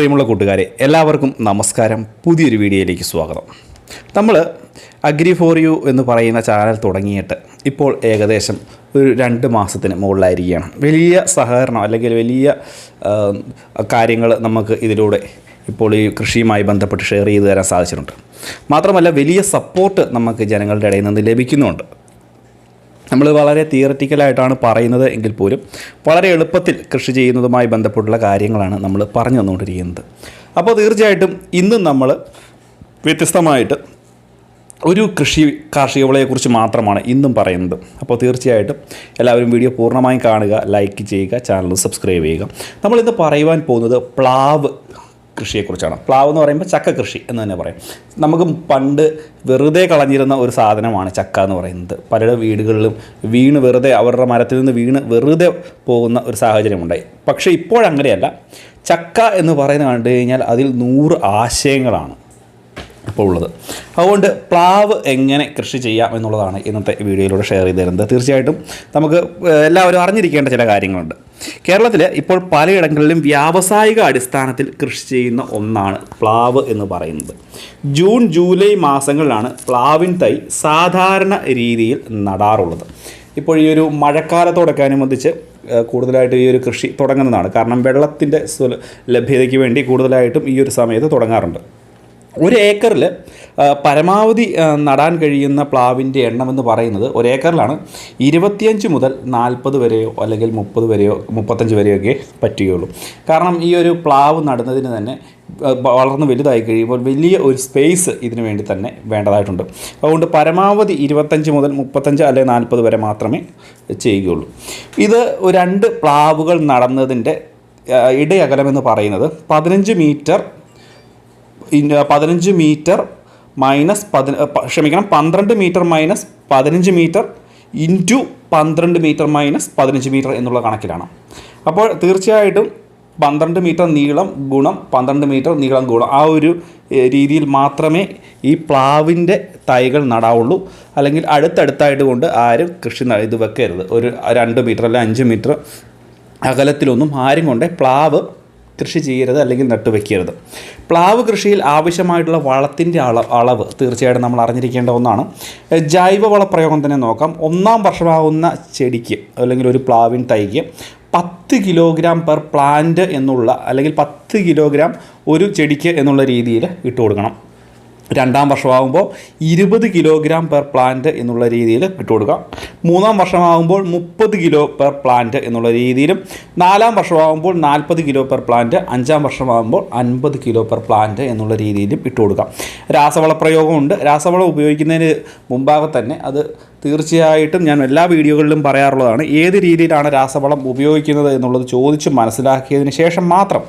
പ്രിയമുള്ള കൂട്ടുകാരെ എല്ലാവർക്കും നമസ്കാരം. പുതിയൊരു വീഡിയോയിലേക്ക് സ്വാഗതം. നമ്മൾ അഗ്രി ഫോർ യു എന്ന് പറയുന്ന ചാനൽ തുടങ്ങിയിട്ട് ഇപ്പോൾ ഏകദേശം ഒരു രണ്ട് മാസത്തിന് മുകളിലായിരിക്കുകയാണ്. വലിയ സഹകരണം അല്ലെങ്കിൽ വലിയ കാര്യങ്ങൾ നമുക്ക് ഇതിലൂടെ ഇപ്പോൾ ഈ കൃഷിയുമായി ബന്ധപ്പെട്ട് ഷെയർ ചെയ്തു തരാൻ സാധിച്ചിട്ടുണ്ട്. മാത്രമല്ല വലിയ സപ്പോർട്ട് നമുക്ക് ജനങ്ങളുടെ ഇടയിൽ നിന്ന് ലഭിക്കുന്നുമുണ്ട് നമ്മൾ വളരെ തിയററ്റിക്കലായിട്ടാണ് പറയുന്നത് എങ്കിൽ പോലും വളരെ എളുപ്പത്തിൽ കൃഷി ചെയ്യുന്നതുമായി ബന്ധപ്പെട്ടുള്ള കാര്യങ്ങളാണ് നമ്മൾ പറഞ്ഞു തന്നുകൊണ്ടിരിക്കുന്നത്. അപ്പോൾ തീർച്ചയായിട്ടും ഇന്നും നമ്മൾ വ്യത്യസ്തമായിട്ട് ഒരു കൃഷി കാർഷിക വിളയെക്കുറിച്ച് മാത്രമാണ് ഇന്നും പറയുന്നത്. അപ്പോൾ തീർച്ചയായിട്ടും എല്ലാവരും വീഡിയോ പൂർണമായും കാണുക ലൈക്ക് ചെയ്യുക ചാനൽ സബ്സ്ക്രൈബ് ചെയ്യുക. നമ്മളിന്ന് പറയുവാൻ പോകുന്നത് പ്ലാവ് കൃഷിയെക്കുറിച്ചാണ്. പ്ലാവ് എന്ന് പറയുമ്പോൾ ചക്ക കൃഷി എന്ന് തന്നെ പറയും. നമുക്ക് പണ്ട് വെറുതെ കളഞ്ഞിരുന്ന ഒരു സാധനമാണ് ചക്ക എന്ന് പറയുന്നത്. പലരുടെ വീടുകളിലും വീണ് വെറുതെ അവരുടെ മരത്തിൽ നിന്ന് വീണ് വെറുതെ പോകുന്ന ഒരു സാഹചര്യമുണ്ടായി. പക്ഷേ ഇപ്പോഴങ്ങനെയല്ല. ചക്ക എന്ന് പറയുന്നത് കണ്ടു കഴിഞ്ഞാൽ അതിൽ നൂറ് ആശയങ്ങളാണ്. ഇപ്പോൾ ഉള്ളത്. അതുകൊണ്ട് പ്ലാവ് എങ്ങനെ കൃഷി ചെയ്യാം എന്നുള്ളതാണ് ഇന്നത്തെ വീഡിയോയിലൂടെ ഷെയർ ചെയ്ത് തരുന്നത് തീർച്ചയായിട്ടും നമുക്ക് എല്ലാവരും അറിഞ്ഞിരിക്കേണ്ട ചില കാര്യങ്ങളുണ്ട്. കേരളത്തിൽ ഇപ്പോൾ പലയിടങ്ങളിലും വ്യാവസായിക അടിസ്ഥാനത്തിൽ കൃഷി ചെയ്യുന്ന ഒന്നാണ് പ്ലാവ് എന്ന് പറയുന്നത്. ജൂൺ ജൂലൈ മാസങ്ങളിലാണ് പ്ലാവിൻ തൈ സാധാരണ രീതിയിൽ നടാറുള്ളത്. ഇപ്പോൾ ഈ ഒരു മഴക്കാലത്തോടൊക്കെ അനുബന്ധിച്ച് കൂടുതലായിട്ട് ഈ ഒരു കൃഷി തുടങ്ങുന്നതാണ്. കാരണം വെള്ളത്തിന്റെ ലഭ്യതയ്ക്ക് വേണ്ടി കൂടുതലായിട്ടും ഈ ഒരു സമയത്ത് തുടങ്ങാറുണ്ട്. ഒരു ഏക്കറിൽ പരമാവധി നടാൻ കഴിയുന്ന പ്ലാവിന്റെ എണ്ണം എന്ന് പറയുന്നത് ഒരു ഏക്കറിലാണ് ഇരുപത്തിയഞ്ച് മുതൽ നാൽപ്പത് വരെയോ അല്ലെങ്കിൽ മുപ്പത് വരെയോ മുപ്പത്തഞ്ച് വരെയോ ഒക്കെ പറ്റുകയുള്ളൂ. കാരണം ഈ ഒരു പ്ലാവ് നടുന്നതിന് തന്നെ വളർന്ന് വലുതായി കഴിയുമ്പോൾ വലിയ ഒരു സ്പേസ് ഇതിനു വേണ്ടി തന്നെ വേണ്ടതായിട്ടുണ്ട്. അതുകൊണ്ട് പരമാവധി ഇരുപത്തഞ്ച് മുതൽ മുപ്പത്തഞ്ച് അല്ലെങ്കിൽ നാൽപ്പത് വരെ മാത്രമേ ചെയ്യുകയുള്ളൂ. ഇത് രണ്ട് പ്ലാവുകൾ നടന്നതിന്റെ ഇടയകലമെന്ന് പറയുന്നത് പതിനഞ്ച് മീറ്റർ പതിനഞ്ച് മീറ്റർ മൈനസ് പതിന ക്ഷമിക്കണം പന്ത്രണ്ട് മീറ്റർ മൈനസ് പതിനഞ്ച് മീറ്റർ ഇന്റു പന്ത്രണ്ട് മീറ്റർ മൈനസ് പതിനഞ്ച് മീറ്റർ എന്നുള്ള കണക്കിലാണ്. അപ്പോൾ തീർച്ചയായിട്ടും പന്ത്രണ്ട് മീറ്റർ നീളം ഗുണം പന്ത്രണ്ട് മീറ്റർ നീളം ഗുണം ആ ഒരു രീതിയിൽ മാത്രമേ ഈ പ്ലാവിന്റെ തൈകൾ നടാവുള്ളൂ. അല്ലെങ്കിൽ അടുത്തടുത്തായിട്ട് കൊണ്ട് ആരും കൃഷി ഇത് വെക്കരുത്. ഒരു രണ്ട് മീറ്റർ അല്ലെങ്കിൽ അഞ്ച് മീറ്റർ അകലത്തിലൊന്നും ആരും കൊണ്ട് പ്ലാവ് കൃഷി ചെയ്യരുത് അല്ലെങ്കിൽ നട്ടുവെക്കരുത് പ്ലാവ് കൃഷിയിൽ ആവശ്യമായിട്ടുള്ള വളത്തിന്റെ അള അളവ് തീർച്ചയായിട്ടും നമ്മൾ അറിഞ്ഞിരിക്കേണ്ട ഒന്നാണ്. ജൈവ വളപ്രയോഗം പ്രയോഗം തന്നെ നോക്കാം. ഒന്നാം വർഷമാകുന്ന ചെടിക്ക് അല്ലെങ്കിൽ ഒരു പ്ലാവിൻ തൈക്ക് പത്ത് കിലോഗ്രാം പെർ പ്ലാന്റ് എന്നുള്ള അല്ലെങ്കിൽ പത്ത് കിലോഗ്രാം ഒരു ചെടിക്ക് എന്നുള്ള രീതിയിൽ ഇട്ട് കൊടുക്കണം. രണ്ടാം വർഷമാകുമ്പോൾ ഇരുപത് കിലോഗ്രാം പെർ പ്ലാന്റ് എന്നുള്ള രീതിയിൽ ഇട്ട് കൊടുക്കാം. മൂന്നാം വർഷമാകുമ്പോൾ മുപ്പത് കിലോ പെർ പ്ലാന്റ് എന്നുള്ള രീതിയിലും നാലാം വർഷമാകുമ്പോൾ നാൽപ്പത് കിലോ പെർ പ്ലാന്റ് അഞ്ചാം വർഷമാകുമ്പോൾ അൻപത് കിലോ പെർ പ്ലാന്റ് എന്നുള്ള രീതിയിലും ഇട്ട് കൊടുക്കാം. രാസവള പ്രയോഗമുണ്ട്. രാസവളം ഉപയോഗിക്കുന്നതിന് മുമ്പാകെ തന്നെ അത് തീർച്ചയായിട്ടും ഞാൻ എല്ലാ വീഡിയോകളിലും പറയാറുള്ളതാണ്. ഏത് രീതിയിലാണ് രാസവളം ഉപയോഗിക്കുന്നത് എന്നുള്ളത് ചോദിച്ച് മനസ്സിലാക്കിയതിന് ശേഷം മാത്രം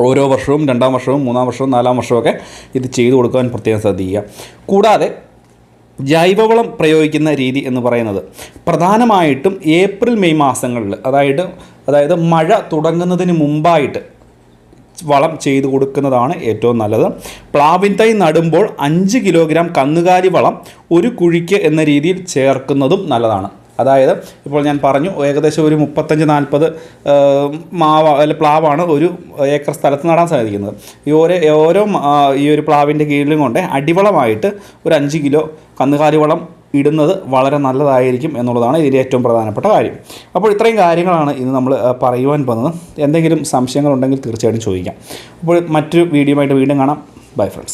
ഓരോ വർഷവും രണ്ടാം വർഷവും മൂന്നാം വർഷവും നാലാം വർഷമൊക്കെ ഇത് ചെയ്തു കൊടുക്കാൻ പ്രത്യേകം ശ്രദ്ധിക്കുക. കൂടാതെ ജൈവവളം പ്രയോഗിക്കുന്ന രീതി എന്ന് പറയുന്നത് പ്രധാനമായിട്ടും ഏപ്രിൽ മെയ് മാസങ്ങളിൽ അതായത് അതായത് മഴ തുടങ്ങുന്നതിന് മുമ്പായിട്ട് വളം ചെയ്തു കൊടുക്കുന്നതാണ് ഏറ്റവും നല്ലത്. പ്ലാവിൻ തൈ നടുമ്പോൾ അഞ്ച് കിലോഗ്രാം കന്നുകാലി വളം ഒരു കുഴിക്ക് എന്ന രീതിയിൽ ചേർക്കുന്നതും നല്ലതാണ്. അതായത് ഇപ്പോൾ ഞാൻ പറഞ്ഞു ഏകദേശം ഒരു മുപ്പത്തഞ്ച് നാൽപ്പത് മാവ അല്ല പ്ലാവാണ് ഒരു ഏക്കർ സ്ഥലത്ത് നടാൻ സാധിക്കുന്നത്. ഈ ഓരോ ഓരോ ഈ ഒരു പ്ലാവിന്റെ കീഴിലും കൊണ്ട് അടിവളമായിട്ട് ഒരു അഞ്ച് കിലോ കന്നുകാലി വളം ഇടുന്നത് വളരെ നല്ലതായിരിക്കും എന്നുള്ളതാണ് ഇതിന്റെ ഏറ്റവും പ്രധാനപ്പെട്ട കാര്യം. അപ്പോൾ ഇത്രയും കാര്യങ്ങളാണ് ഇന്ന് നമ്മൾ പറയുവാൻ പോകുന്നത്. എന്തെങ്കിലും സംശയങ്ങളുണ്ടെങ്കിൽ തീർച്ചയായിട്ടും ചോദിക്കാം. അപ്പോൾ മറ്റൊരു വീഡിയോ ആയിട്ട് വീണ്ടും കാണാം. Bye friends.